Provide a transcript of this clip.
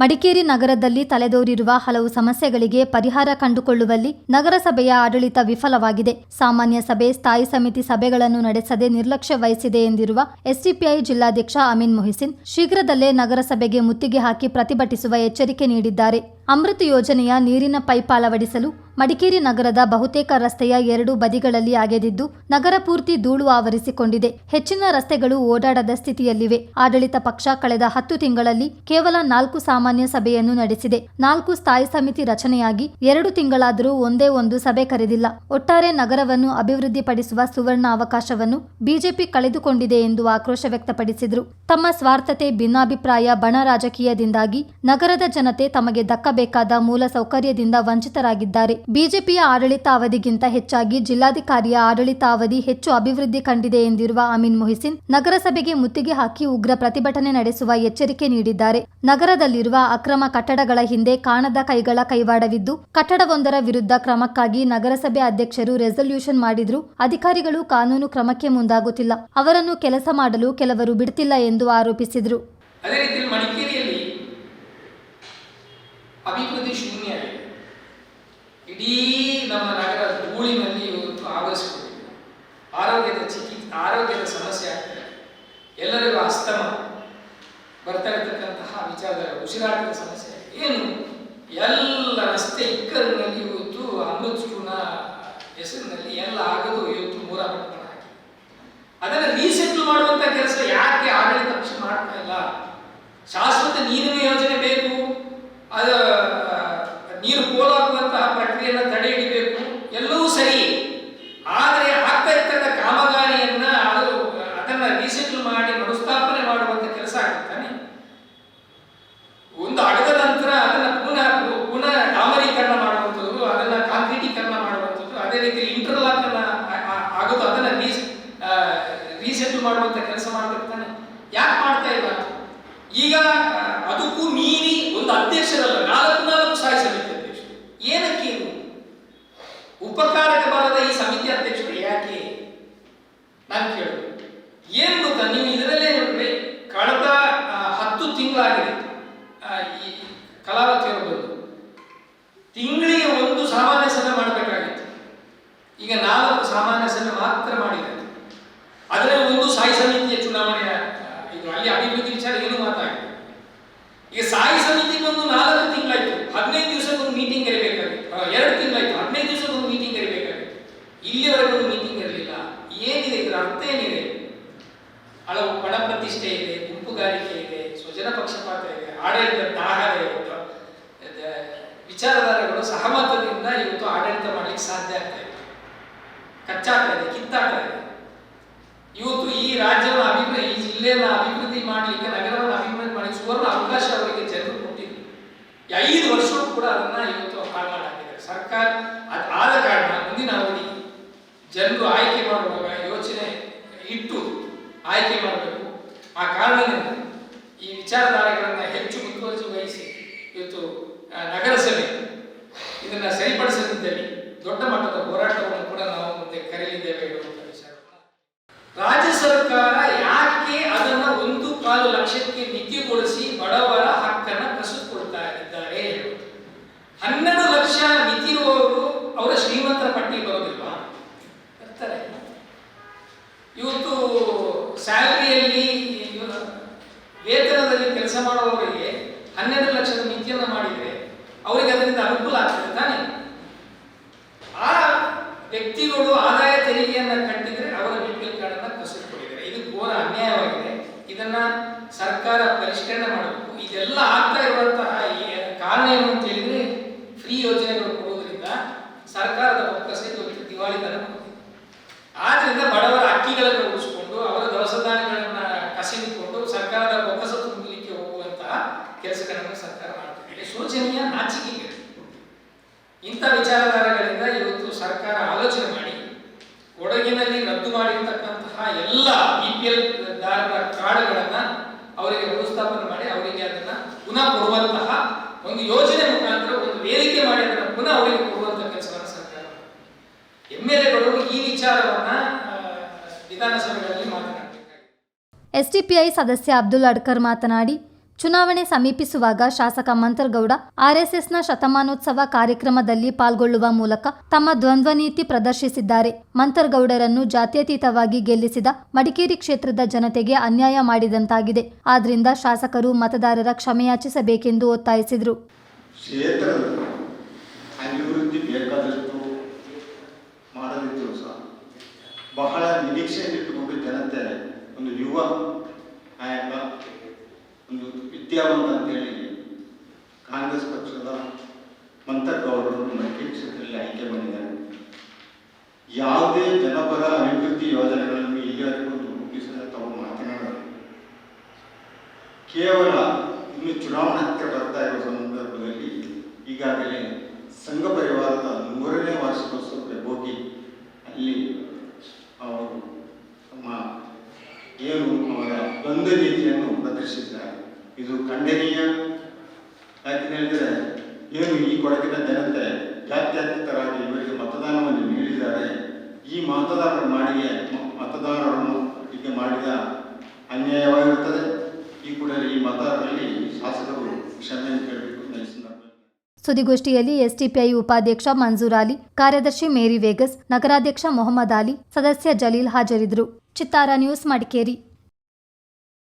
ಮಡಿಕೇರಿ ನಗರದಲ್ಲಿ ತಲೆದೋರಿರುವ ಹಲವು ಸಮಸ್ಯೆಗಳಿಗೆ ಪರಿಹಾರ ಕಂಡುಕೊಳ್ಳುವಲ್ಲಿ ನಗರಸಭೆಯ ಆಡಳಿತ ವಿಫಲವಾಗಿದೆ. ಸಾಮಾನ್ಯ ಸಭೆ, ಸ್ಥಾಯಿ ಸಮಿತಿ ಸಭೆಗಳನ್ನು ನಡೆಸದೆ ನಿರ್ಲಕ್ಷ್ಯ ವಹಿಸಿದೆ ಎಂದಿರುವ ಎಸ್ಡಿಪಿಐ ಜಿಲ್ಲಾಧ್ಯಕ್ಷ ಅಮೀನ್ ಮೊಹಿಸಿನ್ ಶೀಘ್ರದಲ್ಲೇ ನಗರಸಭೆಗೆ ಮುತ್ತಿಗೆ ಹಾಕಿ ಪ್ರತಿಭಟಿಸುವ ಎಚ್ಚರಿಕೆ ನೀಡಿದ್ದಾರೆ. ಅಮೃತ್ ಯೋಜನೆಯ ನೀರಿನ ಪೈಪ್ ಅಳವಡಿಸಲು ಮಡಿಕೇರಿ ನಗರದ ಬಹುತೇಕ ರಸ್ತೆಯ ಎರಡು ಬದಿಗಳಲ್ಲಿ ಅಗೆದಿದ್ದು, ನಗರ ಪೂರ್ತಿ ಧೂಳು ಆವರಿಸಿಕೊಂಡಿದೆ. ಹೆಚ್ಚಿನ ರಸ್ತೆಗಳು ಓಡಾಡದ ಸ್ಥಿತಿಯಲ್ಲಿವೆ. ಆಡಳಿತ ಪಕ್ಷ ಕಳೆದ ಹತ್ತು ತಿಂಗಳಲ್ಲಿ ಕೇವಲ ನಾಲ್ಕು ಸಾಮಾನ್ಯ ಸಭೆಯನ್ನು ನಡೆಸಿದೆ. ನಾಲ್ಕು ಸ್ಥಾಯಿ ಸಮಿತಿ ರಚನೆಯಾಗಿ ಎರಡು ತಿಂಗಳಾದರೂ ಒಂದೇ ಒಂದು ಸಭೆ ಕರೆದಿಲ್ಲ. ಒಟ್ಟಾರೆ ನಗರವನ್ನು ಅಭಿವೃದ್ಧಿಪಡಿಸುವ ಸುವರ್ಣ ಅವಕಾಶವನ್ನು ಬಿಜೆಪಿ ಕಳೆದುಕೊಂಡಿದೆ ಎಂದು ಆಕ್ರೋಶ ವ್ಯಕ್ತಪಡಿಸಿದರು. ತಮ್ಮ ಸ್ವಾರ್ಥತೆ, ಭಿನ್ನಾಭಿಪ್ರಾಯ, ಬಣ ರಾಜಕೀಯದಿಂದಾಗಿ ನಗರದ ಜನತೆ ತಮಗೆ ದಕ್ಕಬೇಕಾದ ಮೂಲ ಸೌಕರ್ಯದಿಂದ ವಂಚಿತರಾಗಿದ್ದಾರೆ. ಬಿಜೆಪಿಯ ಆಡಳಿತ ಅವಧಿಗಿಂತ ಹೆಚ್ಚಾಗಿ ಜಿಲ್ಲಾಧಿಕಾರಿಯ ಆಡಳಿತ ಅವಧಿ ಹೆಚ್ಚು ಅಭಿವೃದ್ಧಿ ಕಂಡಿದೆ ಎಂದಿರುವ ಅಮೀನ್ ಮೊಹಿಸಿನ್, ನಗರಸಭೆಗೆ ಮುತ್ತಿಗೆ ಹಾಕಿ ಉಗ್ರ ಪ್ರತಿಭಟನೆ ನಡೆಸುವ ಎಚ್ಚರಿಕೆ ನೀಡಿದ್ದಾರೆ. ನಗರದಲ್ಲಿರುವ ಅಕ್ರಮ ಕಟ್ಟಡಗಳ ಹಿಂದೆ ಕಾಣದ ಕೈಗಳ ಕೈವಾಡವಿದ್ದು, ಕಟ್ಟಡವೊಂದರ ವಿರುದ್ಧ ಕ್ರಮಕ್ಕಾಗಿ ನಗರಸಭೆ ಅಧ್ಯಕ್ಷರು ರೆಸಲ್ಯೂಷನ್ ಮಾಡಿದ್ರು ಅಧಿಕಾರಿಗಳು ಕಾನೂನು ಕ್ರಮಕ್ಕೆ ಮುಂದಾಗುತ್ತಿಲ್ಲ. ಅವರನ್ನು ಕೆಲಸ ಮಾಡಲು ಕೆಲವರು ಬಿಡ್ತಿಲ್ಲ ಎಂದು ಆರೋಪಿಸಿದರು ಅದೇ ರೀತಿಯಲ್ಲಿ ಮಡಿಕೇರಿಯಲ್ಲಿ ಅಭಿವೃದ್ಧಿ ಶೂನ್ಯ ಆಗಿದೆ ಇಡೀ ನಮ್ಮ ನಗರ ಧೂಳಿನಲ್ಲಿ ಇವತ್ತು ಆವರಿಸಿಕೊಂಡಿದೆ ಆರೋಗ್ಯದ ಚಿಕಿತ್ಸೆ ಆರೋಗ್ಯದ ಸಮಸ್ಯೆ ಆಗ್ತದೆ. ಎಲ್ಲರಿಗೂ ಅಸ್ತಮ. ಬರ್ತಾ ಇರತಕ್ಕಂತಹ ವಿಚಾರದಲ್ಲಿ ಉಸಿರಾಟದ ಸಮಸ್ಯೆ. ಏನು? ಎಲ್ಲ ರಸ್ತೆ ಇಕ್ಕರಿನಲ್ಲಿ ಇವತ್ತು ಅಮೃತ್ ಸ್ಟೂನ ಹೆಸರಿನಲ್ಲಿ ಎಲ್ಲ ಆಗದು ಇವತ್ತು ಮೂರ ಅದನ್ನು ರೀಸೆಟ್ಲ್ ಮಾಡುವಂತ ಕೆಲಸ ಯಾಕೆ ಆಡಳಿತ ಪಕ್ಷ ಮಾಡ್ತಾ ಇಲ್ಲ? ಶಾಶ್ವತ ನೀರಿನ ಯೋಜನೆ ಬೇಕು. ಅದು ನೀರು ಪೋಲಾಗುವಂತಹ ಪ್ರಕ್ರಿಯೆಯನ್ನು ತಡೆ ಹಿಡಿಬೇಕು ಎಲ್ಲವೂ ಸರಿ. ಆದರೆ ಆಗ್ತಾ ಇರ್ತಕ್ಕಂಥ ಕಾಮಗಾರಿಯನ್ನ ಅದು, ಅದನ್ನ ರೀಸೆಟ್ಲ್ ಮಾಡಿ ಮರುಸ್ಥಾಪನೆ ಮಾಡುವಂತ ಕೆಲಸ ಆಗುತ್ತಾನೆ ಒಂದು ಅಡದ ನಂತರ ಅದನ್ನ ಪುನಃ ಪುನಃ ಡಾಮರೀಕರಣ ಮಾಡುವಂಥದ್ದು, ಅದನ್ನ ಕಾಂಕ್ರೀಟೀಕರಣ ಮಾಡುವಂಥದ್ದು, ಅದೇ ರೀತಿ ಇಂಟರ್ಲಾಕ್ ಅನ್ನ ಆಗೋದು ಅದನ್ನ ರೀಸ್ ರೀಸೆಟ್ಲ್ ಮಾಡುವಂತ ಕೆಲಸ ಮಾಡ್ತಿರ್ತಾನೆ ತಾನೆ ಯಾಕೆ ಮಾಡ್ತಾ ಇಲ್ಲ ಈಗ ಅದಕ್ಕೂ ಮೀರಿ ಒಂದು ಅಧ್ಯಕ್ಷರಲ್ಲ, ನಾಲ್ಕು ನಾಲ್ಕು ಸಾಯಿ ಸಮಿತಿ ಅಧ್ಯಕ್ಷರು ಏನಕ್ಕೆ ಇದು ಉಪಕಾರಕ್ಕೆ ಬರದ ಈ ಸಮಿತಿ ಅಧ್ಯಕ್ಷರು ಯಾಕೆ? ನಾನು ಕೇಳಿದೆ ಏನು ಗೊತ್ತಾ? ನೀವು ಇದರಲ್ಲೇ ನೋಡ್ರಿ, ಕಳೆದ ಹತ್ತು ತಿಂಗಳಾಗಿದೆ ಆ, ಈ ಕಲಾವತಿಯವರು ಬಂದು ತಿಂಗಳಿಗೆ ಒಂದು ಸಾಮಾನ್ಯ ಸಭೆ ಮಾಡಬೇಕಾಗಿತ್ತು ಈಗ ನಾಲ್ಕು ಸಾಮಾನ್ಯ ಸಭೆ ಮಾತ್ರ ಮಾಡಿದ್ದಾರೆ ಅದರಲ್ಲಿ ಒಂದು ಸಾಯಿ ಸಮಿತಿಯ ಚುನಾವಣೆಯ ಆ, ಇದು ಅಲ್ಲಿ ಅಭಿವೃದ್ಧಿ ವಿಚಾರ ಏನು ಮಾತಾಗಿದೆ ಈಗ ಸಾಯಿ ಸಮಿತಿ ಬಂದು ನಾಲ್ಕು ತಿಂಗಳಾಯ್ತು ಹದಿನೈದು ದಿವಸಕ್ಕೊಂದು ಮೀಟಿಂಗ್ ಕರಿಬೇಕಾಗಿತ್ತು ಆ, ಎರಡು ತಿಂಗಳಾಯ್ತು ಹದಿನೈದು ದಿವಸಕ್ಕೊಂದು ಮೀಟಿಂಗ್ ಕರಿಬೇಕಾಗಿತ್ತು ಇಲ್ಲಿವರೆಗೂ ಒಂದು ಮೀಟಿಂಗ್ ಇರಲಿಲ್ಲ ಏನಿದೆ ಇದರ ಅರ್ಥ ಏನಿದೆ ಹಲವು ಪಣ ಪ್ರತಿಷ್ಠೆ ಇದೆ ಗುಂಪುಗಾರಿಕೆ ಇದೆ ಸ್ವಜನ ಪಕ್ಷಪಾತ ಇದೆ ದಾಹದ ಇವತ್ತು ವಿಚಾರಧಾರೆಗಳು ಸಹಮತದಿಂದ ಇವತ್ತು ಆಡಳಿತ ಮಾಡಲಿಕ್ಕೆ ಸಾಧ್ಯ ಆಗ್ತಾ ಇದೆ ಕಚ್ಚಾಟ ಇದೆ ಕಿತ್ತಾಟ ಇದೆ. ಇವತ್ತು ಈ ರಾಜ್ಯವನ್ನು ಅಭಿವೃದ್ಧಿ, ಈ ಜಿಲ್ಲೆಯನ್ನು ಅಭಿವೃದ್ಧಿ ಮಾಡಲಿಕ್ಕೆ, ನಗರವನ್ನು ಅಭಿವೃದ್ಧಿ ಮಾಡಲಿಕ್ಕೆ ಸುವರ್ಣ ಅವಕಾಶ ಅವರಿಗೆ ಜನರು ಕೊಟ್ಟಿದ್ರು ಐದು ವರ್ಷವೂ ಕೂಡ ಅದನ್ನ ಇವತ್ತು ಹಾಳು ಸರ್ಕಾರ ಆದ ಕಾರಣ ಮುಂದಿನ ಅವಧಿ ಜನರು ಆಯ್ಕೆ ಮಾಡುವಾಗ ಯೋಚನೆ ಇಟ್ಟು ಆಯ್ಕೆ ಮಾಡಬೇಕು. ಆ ಕಾರಣದಿಂದ ಈ ವಿಚಾರಧಾರೆಗಳನ್ನ ಹೆಚ್ಚು ಮುತುವರ್ಜಿ ವಹಿಸಿ ಇವತ್ತು ನಗರಸಭೆ ಇದನ್ನ ಸರಿಪಡಿಸದಿದ್ದೇವೆ ದೊಡ್ಡ ಮಟ್ಟದ ಹೋರಾಟವನ್ನು ಕೂಡ ನಾವು ಮುಂದೆ ಕರೆಯಲಿದ್ದೇವೆ ರಾಜ್ಯ ಸರ್ಕಾರ ಯಾಕೆ ಅದನ್ನ ಒಂದು ಕಾಲು ಲಕ್ಷಕ್ಕೆ ಮಿತಿಗೊಳಿಸಿ ಬಡವರ ಹಕ್ಕನ್ನ ಕಸಿದುಕೊಳ್ತಾ ಇದ್ದಾರೆ? ಹನ್ನೆರಡು ಲಕ್ಷ ಮಿತಿ ಇರುವವರು ಅವರ ಶ್ರೀಮಂತರ ಪಟ್ಟಿ ಬರೋದಿಲ್ವಾ? ಬರ್ತಾರೆ. ಇವತ್ತು ಸ್ಯಾಲರಿಯಲ್ಲಿ ವೇತನದಲ್ಲಿ ಕೆಲಸ ಮಾಡುವವರಿಗೆ ಹನ್ನೆರಡು ಲಕ್ಷದ ಮಿತಿಯನ್ನು ಮಾಡಿದರೆ ಅವರಿಗೆ ಅದರಿಂದ ಅನುಕೂಲ ಆಗ್ತದೆ ತಾನೇ? ಆ ವ್ಯಕ್ತಿಗಳು ಆದಾಯ ತೆರಿಗೆಯನ್ನ ಕಟ್ಟಿದ್ರೆ ಅವರ ಬಿಪಿಎಲ್ ಕಾರ್ಡ್ ಅನ್ನ ಕಸಿದುಕೊಂಡಿದ್ದಾರೆ ಇದು ಘೋರ ಅನ್ಯಾಯವಾಗಿದೆ. ಇದನ್ನ ಸರ್ಕಾರ ಪರಿಷ್ಕರಣೆ ಮಾಡಬೇಕು. ಇದೆಲ್ಲ ಆಗ್ತಾ ಇರುವಂತಹ ಕಾರಣ ಏನು ಅಂತ ಹೇಳಿದ್ರೆ ಮಾಡ್ತಿದೆ ಶೋಚನೀಯ ನಾಚಿಕೆಗೆ. ಇಂಥ ವಿಚಾರಧಾರೆಗಳಿಂದ ಇವತ್ತು ಸರ್ಕಾರ ಆಲೋಚನೆ ಮಾಡಿ, ಕೊಡಗಿನಲ್ಲಿ ರದ್ದು ಮಾಡಿರ್ತಕ್ಕಂತಹ ಎಲ್ಲ ಬಿ ಪಿ ಎಲ್ ದಾರರ ಕಾರ್ಡ್ಗಳನ್ನ ಅವರಿಗೆ ಮರುಸ್ಥಾಪನೆ ಮಾಡಿ, ಅವರಿಗೆ ಅದನ್ನ ಪುನಃ ಕೊಡುವಂತಹ ಒಂದು ಯೋಜನೆ ಮುಖಾಂತರ ಒಂದು ವೇದಿಕೆ ಮಾಡಿ, ಅದನ್ನ ಪುನಃ ಅವರಿಗೆ ಕೊಡುವಂತಹ ಕೆಲಸವನ್ನು ಸರ್ಕಾರ ಎಂ ಎಲ್ ಎಗಳು ಈ ವಿಚಾರವನ್ನ ವಿಧಾನಸಭೆಗಳಲ್ಲಿ ಮಾತನಾಡಬೇಕಾಗಿದೆ. ಎಸ್ಡಿಪಿಐ ಸದಸ್ಯ ಅಬ್ದುಲ್ ಅಡ್ಕರ್ ಮಾತನಾಡಿ ಚುನಾವಣೆ ಸಮೀಪಿಸುವಾಗ ಶಾಸಕ ಮಂತರ್ಗೌಡ ಆರ್ಎಸ್ಎಸ್ನ ಶತಮಾನೋತ್ಸವ ಕಾರ್ಯಕ್ರಮದಲ್ಲಿ ಪಾಲ್ಗೊಳ್ಳುವ ಮೂಲಕ ತಮ್ಮ ದ್ವಂದ್ವ ನೀತಿ ಪ್ರದರ್ಶಿಸಿದ್ದಾರೆ. ಮಂತರ್ಗೌಡರನ್ನು ಜಾತ್ಯತೀತವಾಗಿ ಗೆಲ್ಲಿಸಿದ ಮಡಿಕೇರಿ ಕ್ಷೇತ್ರದ ಜನತೆಗೆ ಅನ್ಯಾಯ ಮಾಡಿದಂತಾಗಿದೆ. ಆದ್ರಿಂದ ಶಾಸಕರು ಮತದಾರರ ಕ್ಷಮೆಯಾಚಿಸಬೇಕೆಂದು ಒತ್ತಾಯಿಸಿದರು. ಬಹಳ ನಿರೀಕ್ಷೆಯನ್ನಿಟ್ಟುಕೊಂಡು ಜನತೆ ಒಂದು ಯುವ ವಿದ್ಯಾವಂತ ಅಂತೇಳಿ ಕಾಂಗ್ರೆಸ್ ಪಕ್ಷದ ಮಂತರ್ಗೌಡರನ್ನು ಮೈತ್ರಿ ಕ್ಷೇತ್ರದಲ್ಲಿ ಆಯ್ಕೆ ಮಾಡಿದ್ದಾರೆ. ಯಾವುದೇ ಜನಪರ ಅಭಿವೃದ್ಧಿ ಯೋಜನೆಗಳನ್ನು ಇಲ್ಲಿವರೆಗೂ ರೂಪಿಸದೆ ತಾವು ಮಾತನಾಡಲು ಕೇವಲ ಇನ್ನು ಚುನಾವಣೆ ಹತ್ತಿರ ಬರ್ತಾ ಇರುವ ಸಂದರ್ಭದಲ್ಲಿ ಈಗಾಗಲೇ ಸಂಘ ಪರಿವಾರದ ನೂರನೇ ವಾರ್ಷಿಕೋತ್ಸವಕ್ಕೆ ಹೋಗಿ ಅಲ್ಲಿ ಅವರು ತಮ್ಮ ಏನು ಅವರ ದ್ವಂದ್ವ ನೀತಿಯನ್ನು ಪ್ರದರ್ಶಿಸಿದ್ದಾರೆ ಇದು ಖಂಡನೀಯ ಯಾಕೆ ಹೇಳಿದರೆ ಏನು ಈ ಕೊಡಗಿನ ಜನತೆ, ಜಾತ್ಯತೀತರಾಗಿ ಇವರಿಗೆ ಮತದಾನವನ್ನು ನೀಡಿದ್ದಾರೆ. ಈ ಮತದಾರರ ಮಾಡಿಗೆ ಮತದಾರರನ್ನು ಹೀಗೆ ಮಾಡಿದ ಅನ್ಯಾಯವಾಗಿರುತ್ತದೆ. ಈ ಕೂಡ ಈ ಮತದಾರರಲ್ಲಿ ಶಾಸಕರು ಕ್ಷಮೆಯನ್ನು ಕೇಳಬೇಕು ಸುದ್ದಿಗೋಷ್ಠಿಯಲ್ಲಿ ಎಸ್ಟಿಪಿಐ ಉಪಾಧ್ಯಕ್ಷ ಮಂಜೂರ್ ಅಲಿ, ಕಾರ್ಯದರ್ಶಿ ಮೇರಿ ವೇಗಸ್, ನಗರಾಧ್ಯಕ್ಷ ಮೊಹಮ್ಮದ್ ಅಲಿ, ಸದಸ್ಯ ಜಲೀಲ್ ಹಾಜರಿದ್ದರು. ಚಿತ್ತಾರ ನ್ಯೂಸ್ ಮಡಿಕೇರಿ.